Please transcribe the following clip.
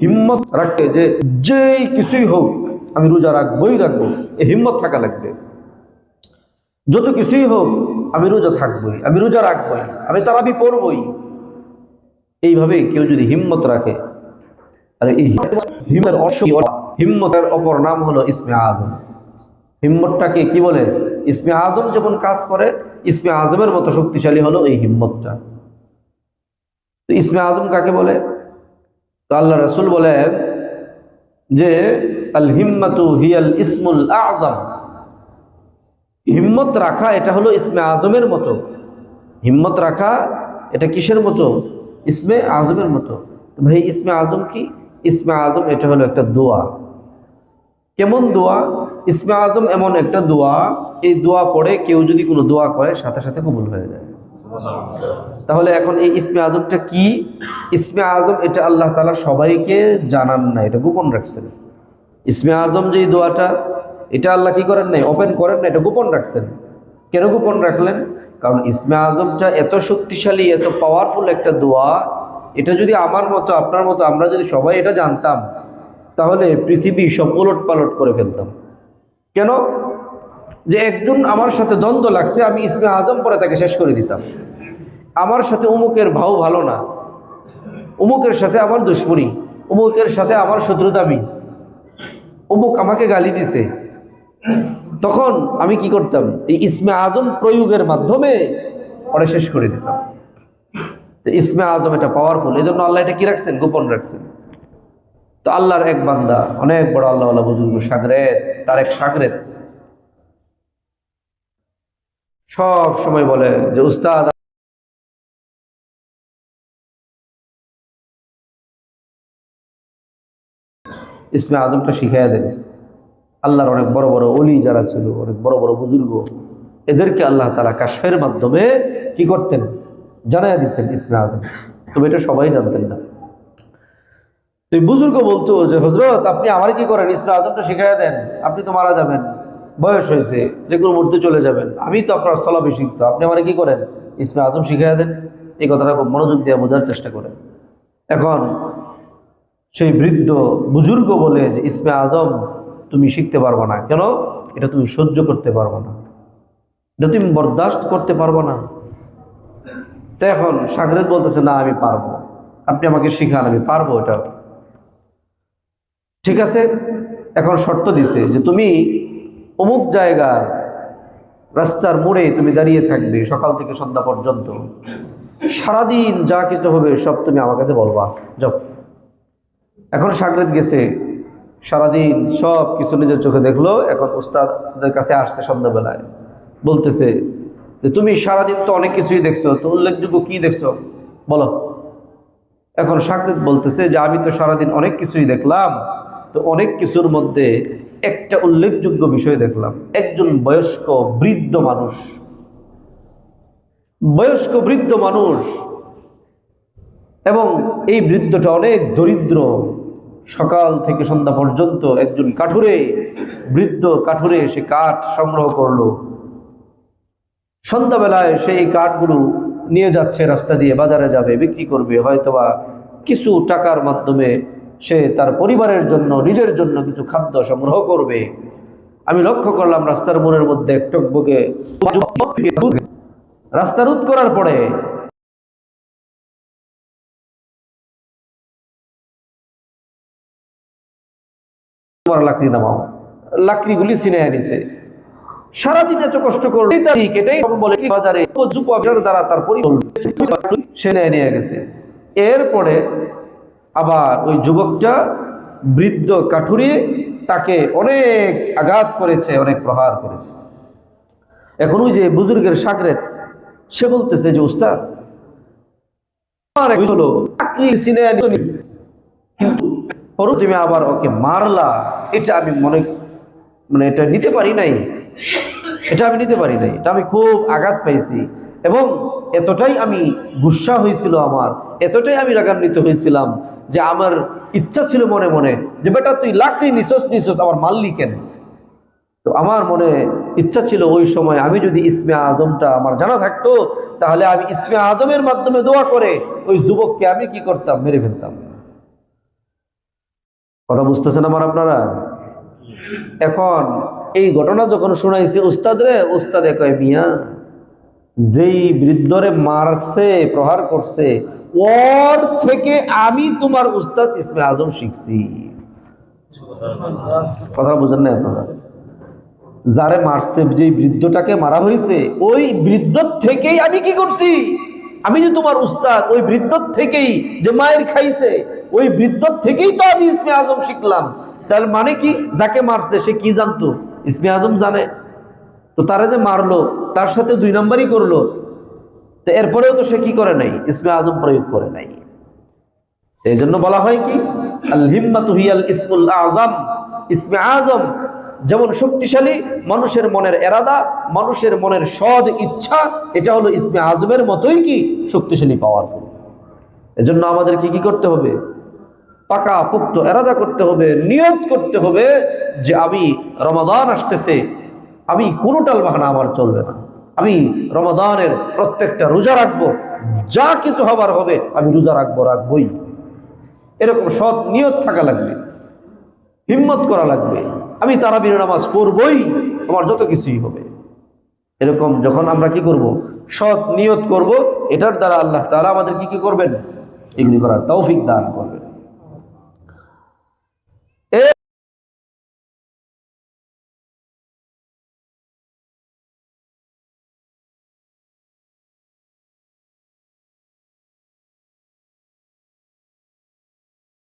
হিম্মত রাখতে যে যেই কিছুই হোক আমি রোজা রাখবই রাখব এই হিম্মত থাকা লাগবে। যত কিছুই হোক আমি রোজা থাকবই, আমি রোজা রাখবই, আমি তারাবি পড়বই। এইভাবে কেউ যদি হিম্মত রাখে আর এই হিম্মতের অপর নাম হলো ইসমে আজম। হিম্মতটাকে কি বলে? ইসমে আজম যেমন কাজ করে, ইসমে আজমের মতো শক্তিশালী হলো এই হিম্মতটা। তো ইসমে আজম কাকে বলে? তো আল্লাহ রসুল বলেন যে, আল হিম্মাতু হিয়াল ইসমুল আজম। হিম্মত রাখা, এটা হলো ইসমে আজমের মতো। হিম্মত রাখা, এটা কিসের মতো? ইসমে আজমের মতো। ভাই, ইসমে আজম কি? ইসমে আজম এটা হলো একটা দোয়া। কেমন দোয়া? ইসমে আজম এমন একটা দোয়া, এই দোয়া পড়ে কেউ যদি কোনো দোয়া করে, সাথে সাথে কবুল হয়ে যায়। তাহলে এখন এই ইসমে আজমটা কি? ইসমে আজম, এটা আল্লাহ তালা সবাইকে জানান না এটা গোপন রাখছেন। ইসমে আজম যে দোয়াটা, এটা আল্লাহ কি করেন নাই? ওপেন করেন না এটা গোপন রাখছেন। কেন গোপন রাখলেন? কারণ ইসমে আজমটা এত শক্তিশালী, এত পাওয়ারফুল একটা দোয়া, এটা যদি আমার মতো, আপনার মতো, আমরা যদি সবাই এটা জানতাম, তাহলে পৃথিবী সব উলট পালট করে ফেলতাম। কেন? যে একজন আমার সাথে দ্বন্দ্ব লাগছে, আমি ইসমে আজম পরে তাকে শেষ করে দিতাম। আমার সাথে অমুকের ভাও ভালো না। অমুকের সাথে আমার দুশ্মনী অমুকের সাথে আমার শত্রুতামি। অমুক আমাকে গালি দিছে। তখন আমি কি করতাম? এই ইসমে আজম প্রয়োগের মাধ্যমে পরে শেষ করে দিতাম। ইসমে আজম এটা পাওয়ারফুল এই জন্য আল্লাহ এটা কি রাখছেন? গোপন রাখছেন। তো আল্লাহর এক বান্দা, অনেক বড় আল্লাহ আল্লাহ বুজুর্গ সাগরেত তার এক সাগরেত সব সময় বলে যে, উস্তাদ ইসমে আজমটা শিখাইয়া দেবে। আল্লাহর অনেক বড় বড় অলি যারা ছিল, অনেক বড় বড় বুজুর্গ, এদেরকে আল্লাহ তালা কাশফের মাধ্যমে কি করতেন? জানাইয়া দিচ্ছেন ইসমে আজম। তবে এটা সবাই জানতেন না। তো বুজুর্গ বলতো যে হজরত আপনি আমার কি করেন? ইসমে আজমটা শিখাইয়া দেন। আপনি তো মারা যাবেন। বয়স হয়েছে, যে কোনো মুহূর্তে চলে যাবেন। আমি তো আপনার স্থলাভিষিক্ত। আপনি আমার কি করেন? ইসমে আজম শিখাইয়া দেন। এই কথাটা মনোযোগ দিয়ে বোঝার চেষ্টা করেন। এখন সেই বৃদ্ধ বুজুর্গ বলে যে, ইসমে আজম, তুমি শিখতে পারবে না। কেন? এটা তুমি সহ্য করতে পারব না। এটা তুমি বরদাস্ত করতে পারব না। তো এখন সাগরেদ বলতেছে, না, আমি পারব। আপনি আমাকে শিখান, আমি পারব এটা। ঠিক আছে? এখন শর্ত দিছে যে, তুমি অমুক জায়গার রাস্তার মোড়ে তুমি দাঁড়িয়ে থাকবে সকাল থেকে সন্ধ্যা পর্যন্ত। সারাদিন যা কিছু হবে সব তুমি আমার কাছে বলবা। যাও। এখন সাগরেদ গেছে, সারাদিন সব কিছু নিজের চোখে দেখল, এখন উস্তাদের কাছে আসছে সন্ধ্যাবেলায়। বলতেছে যে, তুমি সারাদিন তো অনেক কিছুই দেখছ, তো উল্লেখযোগ্য কি দেখছ? বলো। এখন সাকরিত বলতেছে যে, আমি তো সারাদিন অনেক কিছুই দেখলাম, তো অনেক কিছুর মধ্যে একটা উল্লেখযোগ্য বিষয় দেখলাম, একজন বয়স্ক বৃদ্ধ মানুষ। বয়স্ক বৃদ্ধ মানুষ এবং এই বৃদ্ধটা অনেক দরিদ্র সকাল থেকে সন্ধ্যা পর্যন্ত একজন কাঠুরে, বৃদ্ধ কাঠুরে সে কাঠ সংগ্রহ করল। সন্ধ্যাবেলায় সে এই কাঠগুলো নিয়ে যাচ্ছে, রাস্তা দিয়ে বাজারে যাবে, বিক্রি করবে, হয়তোবা কিছু টাকার মাধ্যমে সে তার পরিবারের জন্য, নিজের জন্য কিছু খাদ্য সংগ্রহ করবে। আমি লক্ষ্য করলাম রাস্তার মোড়ের মধ্যে টকবকে রাস্তা রোধ করার পরে তোমার লাকড়ি নামাও। লাকড়িগুলি সিনে আনিছে সারাদিন এত কষ্ট করল। দ্বারা এরপরে আবার ওই যুবকটা বৃদ্ধ কাঠুরিয়ে তাকে অনেক আঘাত করেছে, অনেক প্রহার করেছে। এখন ওই যে বুজুর্গের সাগরেত, সে বলতেছে যে, উস্তাদ হলো কিন্তু পরে তুমি আবার ওকে মারলা, এটা আমি মনে মানে এটা নিতে পারি নাই। এটা আমি নিতে পারি নাই। এটা আমি খুব আঘাত পাইছি। এবং এতটাই আমি গুসা হয়েছিল আমার, এতটাই আমি রাগান্বিত হয়েছিলাম যে আমার ইচ্ছা ছিল মনে মনে যে, বেটা, তুই লাকড়ি নিছস নিছস আমার মাল্লি কেন? তো আমার মনে ইচ্ছা ছিল ওই সময় আমি যদি ইসমে আজমটা আমার জানা থাকতো, তাহলে আমি ইসমে আজমের মাধ্যমে দোয়া করে ওই যুবককে আমি কি করতাম, মেরে ফেলতাম। কথা বুঝতেছেন আমার আপনারা? এখন, এই ঘটনা যখন শোনাইছে, উস্তাদ রে, উস্তাদ কয়, মিয়া, যেই বৃদ্ধরে মারছে, প্রহার করছে, ওর থেকে আমি তোমার উস্তাদ ইসমে আজম শিখছি। কথা বুঝেন না আপনারা? যারে মারছে যে বৃদ্ধটাকে মারা হয়েছে ওই বৃদ্ধ থেকেই আমি কি করছি? আমি যে তোমার উস্তাদ, ওই বৃদ্ধ থেকেই যে মায়ের খাইছে ওই বৃদ্ধ থেকেই তো আমি ইসমে আজম শিখলাম। তার মানে কি? যাকে মারছে, সে কি জানতো? ইসমে আজম জানে। তো তারা যে মারলো, তার সাথে দুই নম্বরই করল। তো এরপরেও তো সে কি করে নাই? ইসমে আজম প্রয়োগ করে নাই। এই জন্য বলা হয় কি? আল হিম্মাতু হিয়াল ইসমুল আজম। ইসমে আজম যেমন শক্তিশালী, মানুষের মনের এরাদা, মানুষের মনের সদ ইচ্ছা, এটা হলো ইসমে আজমের মতোই কি? শক্তিশালী পাওয়ারফুল এজন্য আমাদের কি কি করতে হবে? পাকা পুক্ত এরাদা করতে হবে নিয়ত করতে হবে যে আমি রমাদান আসতেছে, আমি কোনো টালবাহানা আমার চলবে না। আমি রমাদানের প্রত্যেকটা রোজা রাখব, যা কিছু হবার হবে আমি রোজা রাখব, রাখবই। এরকম সৎ নিয়ত থাকা লাগবে, হিম্মত করা লাগবে। আমি তারা তারাবির নামাজ পড়বই, আমার যত কিছুই হবে। এরকম যখন আমরা কি করব? সৎ নিয়ত করব, এটার দ্বারা আল্লাহ তারা আমাদের কি কি করবেন? এগুলি করার তৌফিক দান করবেন।